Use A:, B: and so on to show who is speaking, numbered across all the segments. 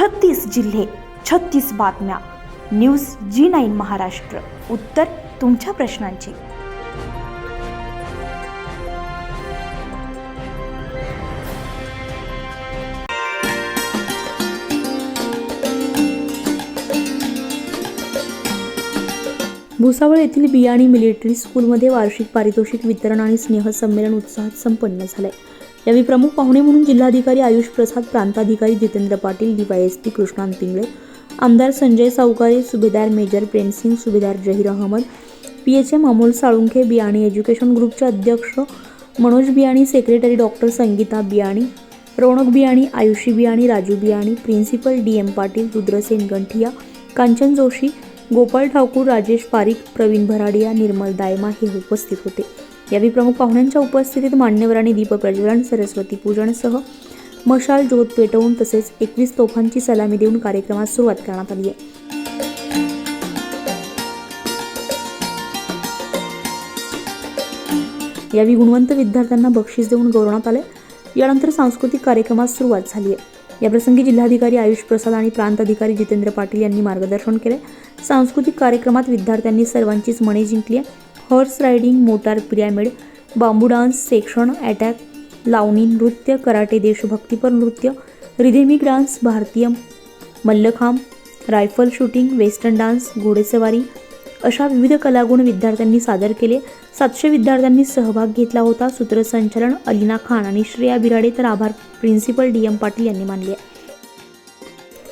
A: छत्तीस जिल्हे छत्तीस बातम्या. News G nine Maharashtra. उत्तर तुमच्या प्रश्नांची.
B: भुसावळ येथील बियाणी मिलिटरी स्कूलमध्ये वार्षिक पारितोषिक वितरण आणि स्नेहसंमेलन उत्साहात संपन्न झालंय. यावेळी प्रमुख पाहुणे म्हणून जिल्हाधिकारी आयुष प्रसाद प्रांताधिकारी जितेंद्र पाटील डीवायएसपी कृष्णांत पिंगळे आमदार संजय सावकारे सुभेदार मेजर प्रेमसिंग सुभेदार Zaheer Ahmed P H M Amol Salunkhe Biyani education ग्रुपचे अध्यक्ष Manoj Biyani secretary doctor Sangita Biyani Raunak Biyani Ayushi Biyani Raju Biyani principal D M Patil Rudrasen Ganthiya Kanchan Joshi Gopal Thakur Rajesh Parik Pravin Bharadiya Nirmal Dayma हे उपस्थित होते. यावेळी प्रमुख पाहुण्यांच्या उपस्थितीत मान्यवरांनी दीपप्रज्वलन सरस्वती पूजनसह मशाल ज्योत पेटवून तसेच एकवीस तोफांची सलामी देऊन कार्यक्रमास सुरुवात करण्यात आली आहे. यावेळी गुणवंत विद्यार्थ्यांना बक्षीस देऊन गौरवण्यात आले. यानंतर सांस्कृतिक कार्यक्रमास सुरुवात झाली आहे. याप्रसंगी जिल्हाधिकारी आयुष प्रसाद आणि प्रांत अधिकारी जितेंद्र पाटील यांनी मार्गदर्शन केले. सांस्कृतिक कार्यक्रमात विद्यार्थ्यांनी सर्वांचीच मने जिंकली आहे. Horse riding motor pyramid bamboo dance section attack लावणी नृत्य कराटे देशभक्तीपर नृत्य रिधेमिक डान्स भारतीय mallakhamb rifle shooting western dance घोडेसवारी अशा विविध कलागुण विद्यार्थ्यांनी सादर केले. सातशे विद्यार्थ्यांनी सहभाग घेतला होता. सूत्रसंचालन अलिना खान आणि श्रेया बिराडे तर आभार प्रिन्सिपल डी एम पाटील यांनी मानले.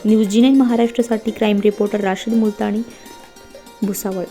B: न्यूज जी नाईन महाराष्ट्रासाठी क्राईम रिपोर्टर राशीद मुलतानी भुसावळ